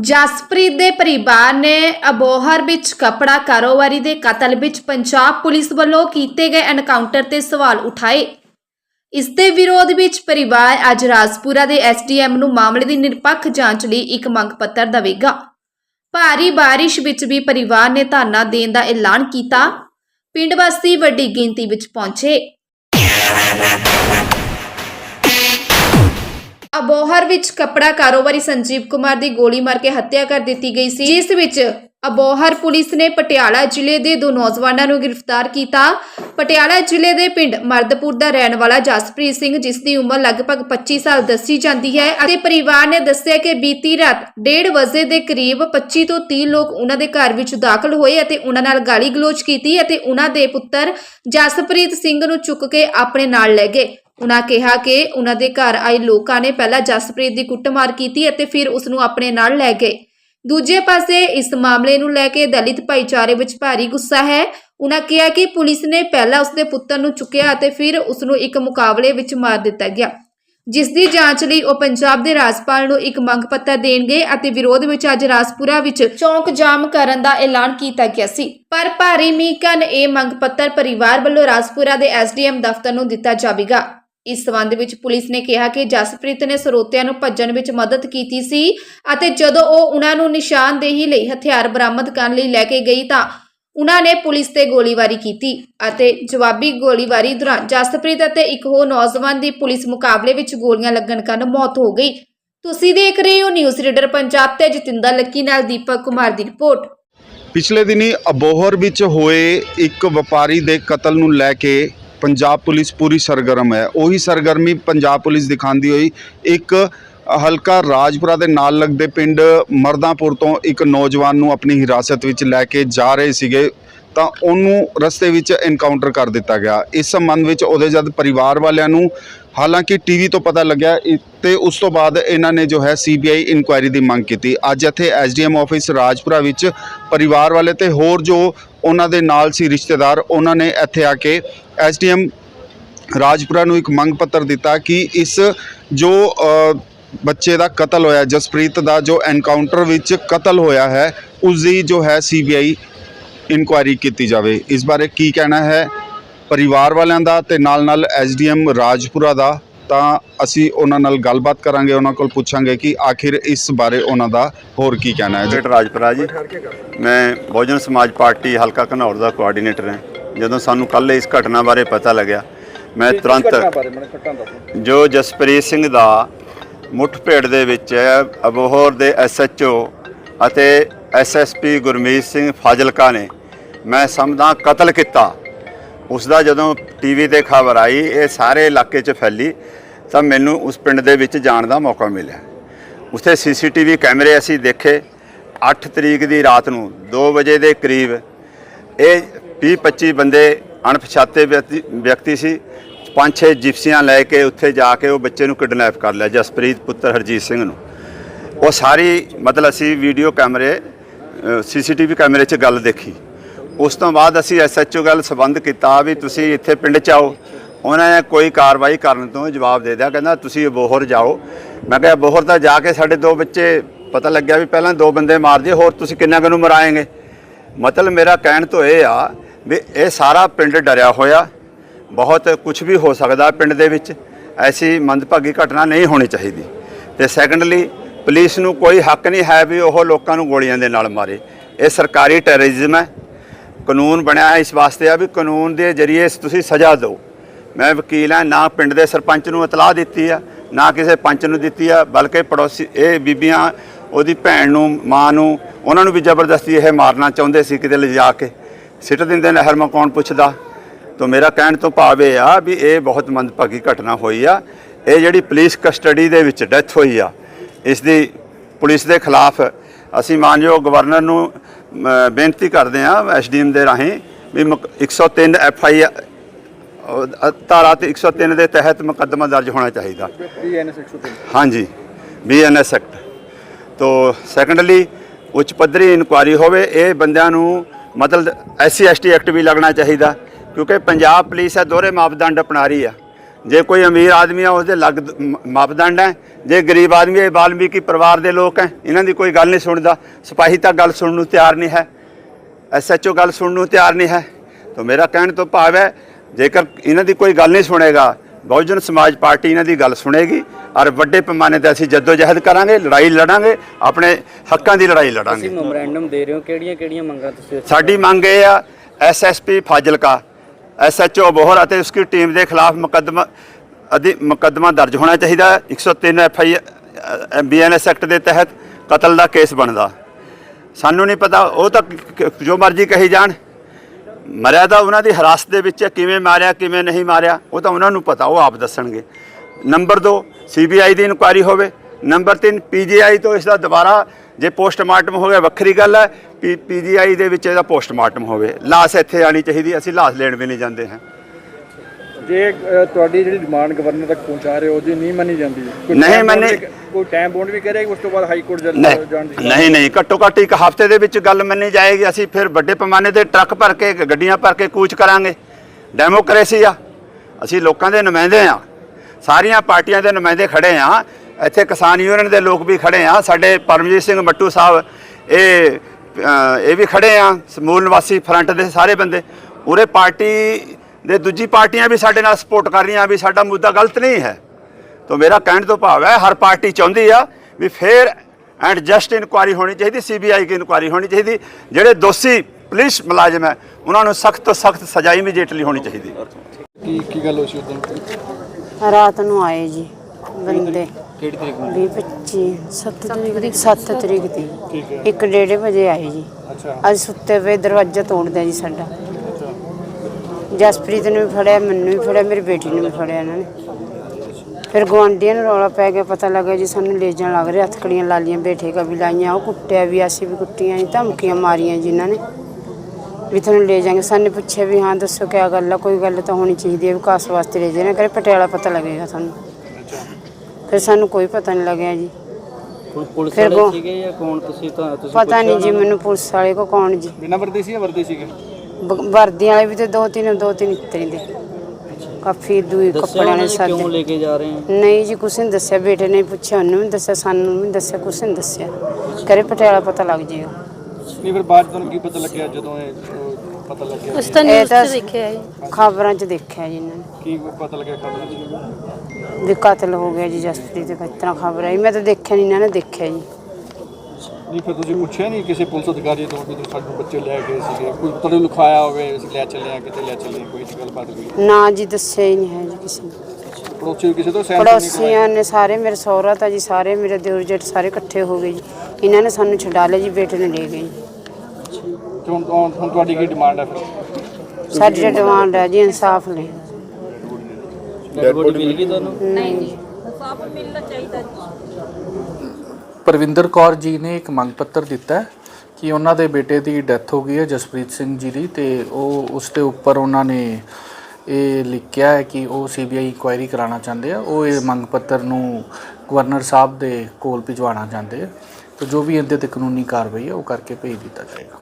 ਜਸਪ੍ਰੀਤ ਦੇ ਪਰਿਵਾਰ ਨੇ ਅਬੋਹਰ ਵਿੱਚ ਕਪੜਾ ਕਾਰੋਬਾਰੀ ਦੇ ਕਤਲ ਵਿੱਚ ਪੰਜਾਬ ਪੁਲਿਸ ਵੱਲੋਂ ਕੀਤੇ ਗਏ ਐਨਕਾਊਂਟਰ ਤੇ ਸਵਾਲ ਉਠਾਏ। ਇਸ ਦੇ ਵਿਰੋਧ ਵਿੱਚ ਪਰਿਵਾਰ ਅੱਜ ਰਾਜਪੁਰਾ ਦੇ ਐਸਡੀਐਮ ਨੂੰ ਮਾਮਲੇ ਦੀ ਨਿਰਪੱਖ ਜਾਂਚ ਲਈ ਇੱਕ ਮੰਗ ਪੱਤਰ ਦੇਵੇਗਾ। ਭਾਰੀ ਬਾਰਿਸ਼ ਵਿੱਚ ਵੀ ਪਰਿਵਾਰ ਨੇ ਧਰਨਾ ਦੇਣ ਦਾ ਐਲਾਨ ਕੀਤਾ। ਪਿੰਡ ਵਾਸੀ ਵੱਡੀ ਗਿਣਤੀ ਵਿੱਚ ਪਹੁੰਚੇ। ਅਬੋਹਰ ਵਿੱਚ ਕਪੜਾ ਕਾਰੋਬਾਰੀ ਸੰਜੀਵ ਕੁਮਾਰ ਦੀ ਗੋਲੀ ਮਾਰ ਕੇ ਹੱਤਿਆ ਕਰ ਦਿੱਤੀ ਗਈ ਸੀ। ਜਿਸ ਵਿੱਚ ਅਬੋਹਰ ਪੁਲਿਸ ਨੇ ਪਟਿਆਲਾ ਜ਼ਿਲ੍ਹੇ ਦੇ ਦੋ ਨੌਜਵਾਨਾਂ ਨੂੰ ਗ੍ਰਿਫਤਾਰ ਕੀਤਾ। ਪਟਿਆਲਾ ਜ਼ਿਲ੍ਹੇ ਦੇ ਪਿੰਡ ਮਰਦਪੁਰ ਦਾ ਰਹਿਣ ਵਾਲਾ ਜਸਪ੍ਰੀਤ ਸਿੰਘ, ਜਿਸ ਦੀ ਉਮਰ ਲਗਭਗ 25 ਸਾਲ ਦੱਸੀ ਜਾਂਦੀ ਹੈ ਅਤੇ ਪਰਿਵਾਰ ਨੇ ਦੱਸਿਆ ਕਿ ਬੀਤੀ ਰਾਤ 1:30 ਵਜੇ ਦੇ ਕਰੀਬ 25 ਤੋਂ 30 ਲੋਕ ਉਹਨਾਂ ਦੇ ਘਰ ਵਿੱਚ ਦਾਖਲ ਹੋਏ ਅਤੇ ਉਹਨਾਂ ਨਾਲ ਗਾਲੀ ਗਲੋਚ ਕੀਤੀ ਅਤੇ ਉਹਨਾਂ ਦੇ ਪੁੱਤਰ ਜਸਪ੍ਰੀਤ ਸਿੰਘ ਨੂੰ ਚੁੱਕ ਕੇ ਆਪਣੇ ਨਾਲ ਲੈ ਗਏ। ਉਨ੍ਹਾਂ ਕਿਹਾ ਕਿ ਉਨ੍ਹਾਂ ਦੇ ਘਰ ਆਏ ਲੋਕਾਂ ਨੇ ਪਹਿਲਾਂ ਜਸਪ੍ਰੀਤ ਦੀ ਕੁੱਟਮਾਰ ਕੀਤੀ ਅਤੇ ਫਿਰ ਉਸ ਨੂੰ ਆਪਣੇ ਨਾਲ ਲੈ ਗਏ। ਦੂਜੇ ਪਾਸੇ ਇਸ ਮਾਮਲੇ ਨੂੰ ਲੈ ਕੇ ਦਲਿਤ ਭਾਈਚਾਰੇ ਵਿੱਚ ਭਾਰੀ ਗੁੱਸਾ ਹੈ। ਉਹਨਾਂ ਕਿਹਾ ਕਿ ਪੁਲਿਸ ਨੇ ਪਹਿਲਾਂ ਉਸਦੇ ਪੁੱਤਰ ਨੂੰ ਚੁੱਕਿਆ ਅਤੇ ਫਿਰ ਉਸ ਨੂੰ ਇੱਕ ਮੁਕਾਬਲੇ ਵਿੱਚ ਮਾਰ ਦਿੱਤਾ ਗਿਆ। ਜਿਸ ਦੀ ਜਾਂਚ ਲਈ ਉਹ ਪੰਜਾਬ ਦੇ ਰਾਜਪਾਲ ਨੂੰ ਇੱਕ ਮੰਗ ਪੱਤਰ ਦੇਣਗੇ ਅਤੇ ਵਿਰੋਧ ਵਿੱਚ ਅੱਜ ਰਾਜਪੁਰਾ ਵਿੱਚ ਚੌਂਕ ਜਾਮ ਕਰਨ ਦਾ ਐਲਾਨ ਕੀਤਾ ਗਿਆ ਸੀ। ਪਰ ਭਾਰੀ ਮੀਂਹ ਕਾਰਨ ਇਹ ਮੰਗ ਪੱਤਰ ਪਰਿਵਾਰ ਵੱਲੋਂ ਰਾਜਪੁਰਾ ਦੇ ਐਸਡੀਐਮ ਦਫ਼ਤਰ ਨੂੰ ਦਿੱਤਾ ਜਾਵੇਗਾ। ਇਸ ਸਬੰਧ ਵਿੱਚ ਪੁਲਿਸ ਨੇ ਕਿਹਾ ਕਿ ਜਸਪ੍ਰੀਤ ਨੇ ਸਰੋਤਿਆਂ ਨੂੰ ਭੱਜਣ ਵਿੱਚ ਮਦਦ ਕੀਤੀ ਸੀ ਅਤੇ ਜਦੋਂ ਉਹ ਉਹਨਾਂ ਨੂੰ ਨਿਸ਼ਾਨਦੇਹੀ ਲਈ ਹਥਿਆਰ ਬਰਾਮਦ ਕਰਨ ਲਈ ਲੈ ਕੇ ਗਈ ਤਾਂ ਉਹਨਾਂ ਨੇ ਪੁਲਿਸ ਤੇ ਗੋਲੀਬਾਰੀ ਕੀਤੀ ਅਤੇ ਜਵਾਬੀ ਗੋਲੀਬਾਰੀ ਦੌਰਾਨ ਜਸਪ੍ਰੀਤ ਅਤੇ ਇੱਕ ਹੋਰ ਨੌਜਵਾਨ ਦੀ ਪੁਲਿਸ ਮੁਕਾਬਲੇ ਵਿੱਚ ਗੋਲੀਆਂ ਲੱਗਣ ਕਾਰਨ ਮੌਤ ਹੋ ਗਈ। ਤੁਸੀਂ ਦੇਖ ਰਹੇ ਹੋ ਨਿਊਜ਼ ਰੀਡਰ ਪੰਜਾਬ ਤੇ ਜਤਿੰਦਰ ਲੱਕੀ ਨਾਲ ਦੀਪਕ ਕੁਮਾਰ ਦੀ ਰਿਪੋਰਟ। ਪਿਛਲੇ ਦਿਨੀ ਅਬੋਹਰ ਵਿੱਚ ਹੋਏ ਇੱਕ ਵਪਾਰੀ ਦੇ ਕਤਲ ਨੂੰ ਲੈ ਕੇ ਪੰਜਾਬ ਪੁਲਿਸ ਪੂਰੀ ਸਰਗਰਮ ਹੈ। ਉਹੀ ਸਰਗਰਮੀ ਪੰਜਾਬ ਪੁਲਿਸ ਦਿਖਾਉਂਦੀ ਹੋਈ ਇੱਕ ਹਲਕਾ ਰਾਜਪੁਰਾ ਦੇ ਨਾਲ ਲੱਗਦੇ ਪਿੰਡ ਮਰਦਾਂਪੁਰ ਤੋਂ ਇੱਕ ਨੌਜਵਾਨ ਨੂੰ ਆਪਣੀ ਹਿਰਾਸਤ ਵਿੱਚ ਲੈ ਕੇ ਜਾ ਰਹੇ ਸੀਗੇ, ਤਾਂ ਉਹਨੂੰ ਰਸਤੇ ਵਿੱਚ ਐਨਕਾਊਂਟਰ ਕਰ ਦਿੱਤਾ ਗਿਆ। ਇਸ ਸੰਬੰਧ ਵਿੱਚ ਉਹਦੇ ਜਦ ਪਰਿਵਾਰ ਵਾਲਿਆਂ ਨੂੰ ਹਾਲਾਂਕਿ ਟੀਵੀ ਤੋਂ ਪਤਾ ਲੱਗਿਆ, ਇ- ਤੇ ਉਸ ਤੋਂ ਬਾਅਦ ਇਹਨਾਂ ਨੇ ਜੋ ਹੈ ਸੀਬੀਆਈ ਇਨਕੁਆਇਰੀ ਦੀ ਮੰਗ ਕੀਤੀ। ਅੱਜ ਇੱਥੇ ਐਸਡੀਐਮ ਆਫਿਸ ਰਾਜਪੁਰਾ ਵਿੱਚ ਪਰਿਵਾਰ ਵਾਲੇ ਤੇ ਹੋਰ ਜੋ ਉਹਨਾਂ ਦੇ ਨਾਲ ਸੀ ਰਿਸ਼ਤੇਦਾਰ। ਉਹਨਾਂ ਨੇ ਇੱਥੇ ਆ ਕੇ ਐਸਡੀਐਮ ਰਾਜਪੁਰਾ ਨੂੰ ਇੱਕ ਮੰਗ ਪੱਤਰ ਦਿੱਤਾ ਕਿ ਇਸ ਜੋ ਬੱਚੇ ਦਾ ਕਤਲ ਹੋਇਆ, ਜਸਪ੍ਰੀਤ ਦਾ ਜੋ ਐਨਕਾਊਂਟਰ ਵਿੱਚ ਕਤਲ ਹੋਇਆ ਹੈ ਉਸ ਦੀ ਜੋ ਹੈ ਸੀਬੀਆਈ ਇਨਕੁਆਇਰੀ ਕੀਤੀ ਜਾਵੇ। ਇਸ ਬਾਰੇ ਕੀ ਕਹਿਣਾ ਹੈ? ਪਰਿਵਾਰ ਵਾਲਿਆਂ ਦਾ ਤੇ ਨਾਲ ਨਾਲ ਐਸਡੀਐਮ ਰਾਜਪੁਰਾ ਦਾ। ਤਾਂ ਅਸੀਂ ਉਹਨਾਂ ਨਾਲ ਗੱਲਬਾਤ ਕਰਾਂਗੇ ਉਹਨਾਂ ਕੋਲ ਪੁੱਛਾਂਗੇ ਕਿ ਆਖਿਰ ਇਸ ਬਾਰੇ ਉਹਨਾਂ ਦਾ ਹੋਰ ਕੀ ਕਹਿਣਾ ਹੈ। ਜੀ ਰਾਜਪੁਰਾ ਜੀ। ਮੈਂ ਬਹੁਜਨ ਸਮਾਜ ਪਾਰਟੀ ਹਲਕਾ ਘਨੌਰ ਦਾ ਕੋਆਰਡੀਨੇਟਰ ਹਾਂ। ਜਦੋਂ ਸਾਨੂੰ ਕੱਲ ਇਸ ਘਟਨਾ ਬਾਰੇ ਪਤਾ ਲੱਗਿਆ ਮੈਂ ਤੁਰੰਤ ਜੋ ਜਸਪ੍ਰੀਤ ਸਿੰਘ ਦਾ ਮੁੱਠਭੇੜ ਦੇ ਵਿੱਚ ਅਬੋਹਰ ਦੇ ਐਸਐਚਓ ਅਤੇ ਐਸਐਸਪੀ ਗੁਰਮੀਤ ਸਿੰਘ ਫਾਜ਼ਿਲਕਾ ਨੇ ਮੈਂ ਸਮਝਦਾ ਕਤਲ ਕੀਤਾ। ਉਸ ਦਾ ਜਦੋਂ ਟੀਵੀ ਤੇ ਖਬਰ ਆਈ ਇਹ ਸਾਰੇ ਇਲਾਕੇ 'ਚ ਫੈਲੀ। ਤਾਂ ਮੈਨੂੰ ਉਸ ਪਿੰਡ ਦੇ ਵਿੱਚ ਜਾਣ ਦਾ ਮੌਕਾ ਮਿਲਿਆ। ਉੱਥੇ ਸੀਸੀਟੀਵੀ ਕੈਮਰੇ ਅਸੀਂ ਦੇਖੇ। 8 ਤਰੀਕ ਦੀ ਰਾਤ ਨੂੰ 2 ਵਜੇ ਦੇ ਕਰੀਬ ਇਹ 20 25 ਬੰਦੇ ਅਣਪਛਾਤੇ ਵਿਅਕਤੀ- ਵਿਅਕਤੀ ਸੀ। ਪੰਜ ਛੇ ਜਿਪਸੀਆਂ ਲੈ ਕੇ ਉੱਥੇ ਜਾ ਕੇ ਉਹ ਬੱਚੇ ਨੂੰ ਕਿਡਨੈਪ ਕਰ ਲਿਆ, ਜਸਪ੍ਰੀਤ ਪੁੱਤਰ ਹਰਜੀਤ ਸਿੰਘ ਨੂੰ। ਉਹ ਸਾਰੀ, ਮਤਲਬ ਅਸੀਂ ਵੀਡੀਓ ਕੈਮਰੇ ਸੀਸੀਟੀਵੀ ਕੈਮਰੇ 'ਚ ਗੱਲ ਦੇਖੀ। ਉਸ ਤੋਂ ਬਾਅਦ ਅਸੀਂ ਐਸਐਚਓ ਗੱਲ ਸਬੰਧ ਕੀਤਾ ਵੀ ਤੁਸੀਂ ਇੱਥੇ ਪਿੰਡ 'ਚ ਆਓ। ਉਹਨਾਂ ਨੇ ਕੋਈ ਕਾਰਵਾਈ ਕਰਨ ਤੋਂ ਜਵਾਬ ਦੇ ਦਿਆ, ਕਹਿੰਦਾ ਤੁਸੀਂ ਅਬੋਹਰ ਜਾਓ। ਮੈਂ ਕਿਹਾ ਅਬੋਹਰ ਤਾਂ ਜਾ ਕੇ ਸਾਡੇ ਦੋ ਬੱਚੇ ਪਤਾ ਲੱਗਿਆ ਵੀ ਪਹਿਲਾਂ ਦੋ ਬੰਦੇ ਮਾਰ ਦਿਏ, ਹੋਰ ਤੁਸੀਂ ਕਿੰਨਾ ਕੁ ਨੂੰ ਮਰਾਏਗੇ? ਮਤਲਬ ਮੇਰਾ ਕਹਿਣ ਤੋਂ ਇਹ ਆ ਵੀ ਇਹ ਸਾਰਾ ਪਿੰਡ ਡਰਿਆ ਹੋਇਆ। ਬਹੁਤ ਕੁਝ ਵੀ ਹੋ ਸਕਦਾ ਪਿੰਡ ਦੇ ਵਿੱਚ। ਐਸੀ ਮੰਦਭਾਗੀ ਘਟਨਾ ਨਹੀਂ ਹੋਣੀ ਚਾਹੀਦੀ। ਤੇ ਸੈਕੰਡਲੀ ਪੁਲਿਸ ਨੂੰ ਕੋਈ ਹੱਕ ਨਹੀਂ ਹੈ ਵੀ ਉਹ ਲੋਕਾਂ ਨੂੰ ਗੋਲੀਆਂ ਦੇ ਨਾਲ ਮਾਰੇ। ਇਹ ਸਰਕਾਰੀ ਟੈਰਰਿਜ਼ਮ ਹੈ। ਕਾਨੂੰਨ ਬਣਿਆ ਹੈ ਇਸ ਵਾਸਤੇ ਆ ਵੀ ਕਾਨੂੰਨ ਦੇ ਜ਼ਰੀਏ ਤੁਸੀਂ ਸਜ਼ਾ ਦਿਓ। ਮੈਂ ਵਕੀਲ ਹਾਂ, ਨਾ ਪਿੰਡ ਦੇ ਸਰਪੰਚ ਨੂੰ ਇਤਲਾਹ ਦਿੱਤੀ ਆ, ਨਾ ਕਿਸੇ ਪੰਚ ਨੂੰ ਦਿੱਤੀ ਆ, ਬਲਕਿ ਪੜੋਸੀ, ਇਹ ਬੀਬੀਆਂ, ਉਹਦੀ ਭੈਣ ਨੂੰ, ਮਾਂ ਨੂੰ, ਉਹਨਾਂ ਨੂੰ ਵੀ ਜ਼ਬਰਦਸਤੀ ਇਹ ਮਾਰਨਾ ਚਾਹੁੰਦੇ ਸੀ ਕਿਤੇ ਲਿਜਾ ਕੇ। ਸਿੱਟ ਦਿੰਦੇ ਨਹਿਰ ਮਾ ਕੌਣ ਪੁੱਛਦਾ? ਤਾਂ ਮੇਰਾ ਕਹਿਣ ਤੋਂ ਭਾਵ ਇਹ ਆ ਵੀ ਇਹ ਬਹੁਤ ਮੰਦਭਾਗੀ ਘਟਨਾ ਹੋਈ ਆ। ਇਹ ਜਿਹੜੀ ਪੁਲਿਸ ਕਸਟਡੀ ਦੇ ਵਿੱਚ ਡੈਥ ਹੋਈ ਆ, ਇਸ ਦੀ ਪੁਲਿਸ ਦੇ ਖਿਲਾਫ ਅਸੀਂ ਮਾਨਯੋਗ ਗਵਰਨਰ ਨੂੰ ਬੇਨਤੀ ਕਰਦੇ ਆ ਐਸਡੀਐਮ ਦੇ ਰਾਹੀਂ ਵੀ ਮੁਕ- 103 ਐਫ ਆਈ ਧਾਰਾ ਤੇ 103 ਦੇ ਤਹਿਤ ਮੁਕੱਦਮਾ ਦਰਜ ਹੋਣਾ ਚਾਹੀਦਾ। ਹਾਂਜੀ ਬੀਐਨਐਸ ਐਕਟ। ਤੋ ਸੈਕੰਡਲੀ ਉੱਚ ਪੱਧਰੀ ਇਨਕੁਆਰੀ ਹੋਵੇ ਇਹ ਬੰਦਿਆਂ ਨੂੰ ਮਤਲਬ ਐਸਸੀ ਐਸਟੀ ਐਕਟ ਵੀ ਲੱਗਣਾ ਚਾਹੀਦਾ ਕਿਉਂਕਿ ਪੰਜਾਬ ਪੁਲਿਸ ਹੈ ਦੋਹਰੇ ਮਾਪਦੰਡ ਅਪਣਾ ਰਹੀ ਆ। ਜੇ ਕੋਈ ਅਮੀਰ ਆਦਮੀ ਆ ਉਸਦੇ ਲੱਗ ਮਾਪਦੰਡ ਹੈ। ਜੇ ਗਰੀਬ ਆਦਮੀ ਹੈ ਵਾਲਮੀਕੀ ਪਰਿਵਾਰ ਦੇ ਲੋਕ ਹੈ ਇਹਨਾਂ ਦੀ ਕੋਈ ਗੱਲ ਨਹੀਂ ਸੁਣਦਾ। ਸਿਪਾਹੀ ਤਾਂ ਗੱਲ ਸੁਣਨ ਨੂੰ ਤਿਆਰ ਨਹੀਂ ਹੈ। ਐਸਐਚਓ ਗੱਲ ਸੁਣਨ ਨੂੰ ਤਿਆਰ ਨਹੀਂ ਹੈ। ਤਾਂ ਮੇਰਾ ਕਹਿਣ ਤੋਂ ਭਾਵ ਹੈ ਜੇਕਰ ਇਹਨਾਂ ਦੀ ਕੋਈ ਗੱਲ ਨਹੀਂ ਸੁਣੇਗਾ ਬਹੁਜਨ ਸਮਾਜ ਪਾਰਟੀ ਇਹਨਾਂ ਦੀ ਗੱਲ ਸੁਣੇਗੀ ਔਰ ਵੱਡੇ ਪੈਮਾਨੇ ਤੇ ਅਸੀਂ ਜਦੋਜਹਿਦ ਕਰਾਂਗੇ ਲੜਾਈ ਲੜਾਂਗੇ ਆਪਣੇ ਹੱਕਾਂ ਦੀ ਲੜਾਈ ਲੜਾਂਗੇ। ਤੁਸੀਂ ਮੈਮੋਰੈਂਡਮ ਦੇ ਰਹੇ ਹੋ ਕਿਹੜੀਆਂ ਕਿਹੜੀਆਂ ਮੰਗਾਂ ਤੁਸੀਂ ਸਾਡੀ ਮੰਗ ਇਹ ਆ ਐਸਐਸਪੀ ਫਾਜ਼ਿਲਕਾ ਐਸਐਚਓ ਬੋਹਰ ਅਤੇ ਉਸकी ਟੀਮ ਦੇ ਖਿਲਾਫ ਮੁਕੱਦਮਾ ਅਧਿ ਮੁਕੱਦਮਾ ਦਰਜ ਹੋਣਾ ਚਾਹੀਦਾ ਹੈ। 103 ਐਫਆਈ ਬੀਐਨਐਸ ਐਕਟ ਦੇ ਤਹਿਤ ਕਤਲ ਦਾ ਕੇਸ ਬਣਦਾ। ਸਾਨੂੰ ਨਹੀਂ ਪਤਾ ਉਹ ਤਾਂ ਜੋ ਮਰਜ਼ੀ ਕਹੀ ਜਾਣ। ਮਰਿਆ ਤਾਂ ਉਹਨਾਂ ਦੀ ਹਰਾਸਤ ਦੇ ਵਿੱਚ ਕਿਵੇਂ ਮਾਰਿਆ, ਕਿਵੇਂ ਨਹੀਂ ਮਾਰਿਆ, ਉਹ ਤਾਂ ਉਹਨਾਂ ਨੂੰ ਪਤਾ, ਉਹ ਆਪ ਦੱਸਣਗੇ। ਨੰਬਰ 2 ਸੀਬੀਆਈ ਦੀ ਇਨਕੁਆਇਰੀ ਹੋਵੇ। ਨੰਬਰ 3 ਪੀਜੀਆਈ ਤੋਂ ਇਸ ਦਾ ਦੁਬਾਰਾ ਜੇ ਪੋਸਟਮਾਰਟਮ ਹੋ ਗਿਆ, ਵੱਖਰੀ ਗੱਲ ਹੈ, ਪੀ ਪੀਜੀਆਈ ਦੇ ਵਿੱਚ ਇਹਦਾ ਪੋਸਟਮਾਰਟਮ ਹੋਵੇ। ਲਾਸ਼ ਇੱਥੇ ਆਣੀ ਚਾਹੀਦੀ, ਅਸੀਂ ਲਾਸ਼ ਲੈਣ ਵੀ ਨਹੀਂ ਜਾਂਦੇ ਹਾਂ। ਜੇ ਤੁਹਾਡੀ ਜਿਹੜੀ ਡਿਮਾਂਡ ਗਵਰਨਰ ਤੱਕ ਪਹੁੰਚਾ ਰਹੇ ਹੋ ਉਹਦੀ ਨਹੀਂ ਮੰਨੀ ਜਾਂਦੀ ਨਹੀਂ ਮੰਨੀ- ਕੋਈ ਟਾਈਮ ਬੌਂਡ ਵੀ ਕਰੇਗਾ ਉਸ ਤੋਂ ਬਾਅਦ ਹਾਈ ਕੋਰਟ ਜਾਣ ਦੀ ਨਹੀਂ ਨਹੀਂ ਘੱਟੋ ਘੱਟ ਇੱਕ ਹਫ਼ਤੇ ਦੇ ਵਿੱਚ ਗੱਲ ਮੰਨੀ ਜਾਏਗੀ। ਅਸੀਂ ਫਿਰ ਵੱਡੇ ਪੈਮਾਨੇ ਤੇ ਟਰੱਕ ਭਰ ਕੇ ਗੱਡੀਆਂ ਭਰ ਕੇ ਕੂਚ ਕਰਾਂਗੇ। ਡੈਮੋਕ੍ਰੇਸੀ ਆ। ਅਸੀਂ ਲੋਕਾਂ ਦੇ ਨੁਮਾਇੰਦੇ ਆ। ਸਾਰੀਆਂ ਪਾਰਟੀਆਂ ਦੇ ਨੁਮਾਇੰਦੇ ਖੜੇ ਆ। ਇੱਥੇ ਕਿਸਾਨ ਯੂਨੀਅਨ ਦੇ ਲੋਕ ਵੀ ਖੜੇ ਆ। ਸਾਡੇ ਪਰਮਜੀਤ ਸਿੰਘ ਮੱਟੂ ਸਾਹਿਬ ਇਹ ਇਹ ਵੀ ਖੜੇ ਆ। ਸਮੂਲ ਨਿਵਾਸੀ ਫਰੰਟ ਦੇ ਸਾਰੇ ਬੰਦੇ। ਉਰੇ ਪਾਰਟੀ ਦੇ ਦੂਜੀ ਪਾਰਟੀਆਂ ਵੀ ਸਾਡੇ ਨਾਲ ਸਪੋਰਟ ਕਰ ਰਹੀਆਂ ਵੀ ਸਾਡਾ ਮੁੱਦਾ ਗਲਤ ਨਹੀਂ ਹੈ। ਤੋ ਮੇਰਾ ਕਹਿਣ ਤੋਂ ਭਾਵ ਹੈ ਹਰ ਪਾਰਟੀ ਚਾਹੁੰਦੀ ਆ ਵੀ ਫੇਰ ਐਂਡ ਜਸਟ ਇਨਕੁਆਰੀ ਹੋਣੀ ਚਾਹੀਦੀ ਸੀਬੀਆਈ ਦੀ ਇਨਕੁਆਰੀ ਹੋਣੀ ਚਾਹੀਦੀ। ਜਿਹੜੇ ਦੋਸ਼ੀ ਪੁਲਿਸ ਮੁਲਾਜ਼ਮ ਹੈ ਉਹਨਾਂ ਨੂੰ ਸਖਤ ਤੋਂ ਸਖਤ ਸਜ਼ਾ ਇਮੀਡੀਏਟਲੀ ਹੋਣੀ ਚਾਹੀਦੀ। ਕੀ ਕੀ ਗੱਲ ਹੋਈ ਸੀ ਉਦੋਂ ਰਾਤ ਨੂੰ ਆਏ ਜੀ ਬੰਦੇ। ਕਿਹੜੀ ਤਰੀਕ ਨੂੰ? 20 25 7 ਤਰੀਕ ਦੀ 7 ਤਰੀਕ ਦੀ। ਠੀਕ ਹੈ। ਇੱਕ ਡੇਢ ਵਜੇ ਆਏ ਜੀ। ਅੱਛਾ। ਅੱਜ ਸੁੱਤੇ ਪਏ ਦਰਵਾਜ਼ਾ ਤੋੜਦਾ ਜੀ ਸਾਡਾ। ਜਸਪ੍ਰੀਤ ਨੂੰ ਵੀ ਫੜਿਆ ਮੈਨੂੰ ਵੀ ਫੜਿਆ ਮੇਰੀ ਬੇਟੀ ਨੂੰ ਵੀ ਫੜਿਆ ਇਹਨਾਂ ਨੇ। ਫਿਰ ਗੁਆਂਢੀਆਂ ਨੂੰ ਰੌਲਾ ਪੈ ਗਿਆ ਪਤਾ ਲੱਗਾ ਜੀ ਸਾਨੂੰ ਲੈ ਜਾਣ ਲੱਗ ਰਹੇ ਹੱਥਕੜੀਆਂ ਲਾਲੀਆਂ ਬੇਟੇ ਕਾ ਵੀ ਲਾਈਆਂ ਉਹ ਕੁੱਟਿਆ ਵੀ ਅਸੀਂ ਵੀ ਕੁੱਟੀਆਂ ਜੀ ਧਮਕੀਆਂ ਮਾਰੀਆਂ ਜੀ ਇਹਨਾਂ ਨੇ। ਵੀ ਤੁਹਾਨੂੰ ਲੈ ਜਾਾਂਗੇ ਸਾਨੂੰ ਪੁੱਛਿਆ ਵੀ ਹਾਂ ਦੱਸੋ ਕਿਆ ਗੱਲ ਆ ਕੋਈ ਗੱਲ ਤਾਂ ਹੋਣੀ ਚਾਹੀਦੀ ਹੈ ਵਿਕਾਸ ਵਾਸਤੇ ਲੈ ਜਾਣਾ ਕਰੇ ਪਟਿਆਲਾ ਪਤਾ ਲੱਗੇਗਾ ਤੁਹਾਨੂੰ। ਫਿਰ ਸਾਨੂੰ ਕੋਈ ਪਤਾ ਨਹੀਂ ਲੱਗਿਆ ਜੀ। ਕੋਈ ਪੁਲਿਸ ਫਿਰ ਵਾਲੇ ਗੋ- ਸੀਗੇ ਜਾਂ ਕੌਣ? ਤੁਸੀਂ ਤਾਂ ਤੁਸੀਂ ਪਤਾ ਨਹੀਂ ਜੀ ਮੈਨੂੰ ਪੁਲਿਸ ਵਾਲੇ ਕੋ ਕੌਣ ਜੀ? ਬਿਨਾਂ ਵਰਦੀ ਸੀ ਜਾਂ ਵਰਦੀ ਸੀਗੇ? ਵਰਦੀਆਂ ਵਾਲੇ ਵੀ ਤੇ ਦੋ ਤਿੰਨ ਦੋ ਤਿੰਨ ਇਤਰੀ ਦੇ। ਕਾਫੀ ਦੂਈ ਕੱਪੜਿਆਂ ਸਾਡੇ ਕਿਉਂ ਲੈ ਕੇ ਜਾ ਰਹੇ ਹੈ ਨਹੀਂ ਜੀ ਕੁਛ ਨਹੀਂ ਦੱਸਿਆ। ਬੇਟੇ ਨੇ ਪੁੱਛਿਆ ਉਹਨੂੰ ਵੀ ਦੱਸਿਆ ਸਾਨੂੰ ਵੀ ਦੱਸਿਆ ਕੁਛ ਨਹੀਂ ਦੱਸਿਆ। ਕਰੇ ਪਟਿਆਲਾ ਪਤਾ ਲੱਗ ਜੇਗਾ। ਨਹੀਂ ਫਿਰ ਬਾਅਦ 'ਚ ਤੁਹਾਨੂੰ ਕੀ ਪਤਾ ਲੱਗਿਆ ਜਦੋਂ ਇਹ ਪਤਾ ਲੱਗਿਆ? ਉਸ ਤਾਂ ਇਹ ਨਿਊਜ਼ ਤਾਂ 'ਚ ਦੇਖਿਆ ਹੈ ਖਬਰਾਂ 'ਚ ਦੇਖਿਆ ਜੀ ਇਹਨਾਂ ਨੇ। ਕੀ ਪਤਾ ਲੱਗਿਆ ਖਬਰਾਂ 'ਚ? ਵੀ ਕਤਲ ਹੋ ਗਿਆ ਜੀ ਜਸਪ੍ਰੀਤ ਦੇ ਤਰ੍ਹਾਂ ਖਬਰ ਆਈ। ਮੈਂ ਤਾਂ ਦੇਖਿਆ ਨਹੀਂ ਇਹਨਾਂ ਨੇ ਦੇਖਿਆ ਜੀ। ਨਹੀਂ ਫਿਰ ਤੁਸੀਂ ਪੁੱਛਿਆ ਨਹੀਂ ਕਿਸੇ ਪੁਲਿਸ ਅਧਿਕਾਰੀ ਤੋਂ ਵੀ ਤੁਸੀਂ ਸਾਡੇ ਬੱਚੇ ਲੈ ਗਏ ਸੀਗੇ? ਕੋਈ ਤੁਹਾਨੂੰ ਲਿਖਾਇਆ ਹੋਵੇ ਅਸੀਂ ਲੈ ਚੱਲੇ ਆ ਕਿਤੇ ਲੈ ਚੱਲੇ ਕੋਈ ਇਸ ਗੱਲਬਾਤ ਹੋਈ? ਨਾ ਜੀ ਦੱਸਿਆ ਹੀ ਨਹੀਂ ਹੈ ਜੀ ਕਿਸੇ ਨੇ। ਪੜੋਸੀ ਕਿਸੇ ਤੋਂ ਸਹਿਮਤੀ ਨਹੀਂ ਕਰਵਾਈ ਪੜੋਸੀਆਂ ਨੇ ਸਾਰੇ ਮੇਰੇ ਸਹੁਰਾ ਤਾਂ ਜੀ ਸਾਰੇ ਮੇਰੇ ਦਿਓਰ ਜੇਠ ਸਾਰੇ ਇਕੱਠੇ ਹੋ ਗਏ ਜੀ। ਇਹਨਾਂ ਨੇ ਸਾਨੂੰ ਛਡਾ ਲਿਆ ਜੀ ਬੇਟੇ ਨੇ ਲੈ ਗਏ ਜੀ। ਤੇ ਹੁਣ ਹੁਣ ਹੁਣ ਤੁਹਾਡੀ ਕੀ ਡਿਮਾਂਡ ਹੈ ਫਿਰ? ਸਾਡੀ ਤਾਂ ਡਿਮਾਂਡ ਹੈ ਜੀ ਇਨਸਾਫ ਲਈ। ਡੈਡ ਬੋਡੀ ਮਿਲ ਗਈ ਤੁਹਾਨੂੰ? ਨਹੀਂ ਜੀ। ਪਰਵਿੰਦਰ ਕੌਰ ਜੀ ਨੇ ਇੱਕ ਮੰਗ ਪੱਤਰ ਦਿੱਤਾ ਕਿ ਉਹਨਾਂ ਦੇ ਬੇਟੇ ਦੀ ਡੈਥ ਹੋ ਗਈ ਹੈ, ਜਸਪ੍ਰੀਤ ਸਿੰਘ ਜੀ ਦੀ, ਤੇ ਉਹ ਉਸ ਦੇ ਉੱਪਰ ਉਹਨਾਂ ਨੇ ਇਹ ਲਿਖਿਆ ਹੈ ਕਿ ਉਹ ਸੀਬੀਆਈ ਇਨਕੁਆਇਰੀ ਕਰਾਉਣਾ ਚਾਹੁੰਦੇ ਆ। ਉਹ ਇਹ ਮੰਗ ਪੱਤਰ ਨੂੰ ਗਵਰਨਰ ਸਾਹਿਬ ਦੇ ਕੋਲ ਭਿਜਵਾਉਣਾ ਚਾਹੁੰਦੇ ਆ। ਤੇ ਜੋ ਵੀ ਇਹਦੇ ਤੇ ਕਾਨੂੰਨੀ ਕਾਰਵਾਈ ਹੈ, ਉਹ ਕਰਕੇ ਭੇਜ ਦਿੱਤਾ ਜਾਏਗਾ।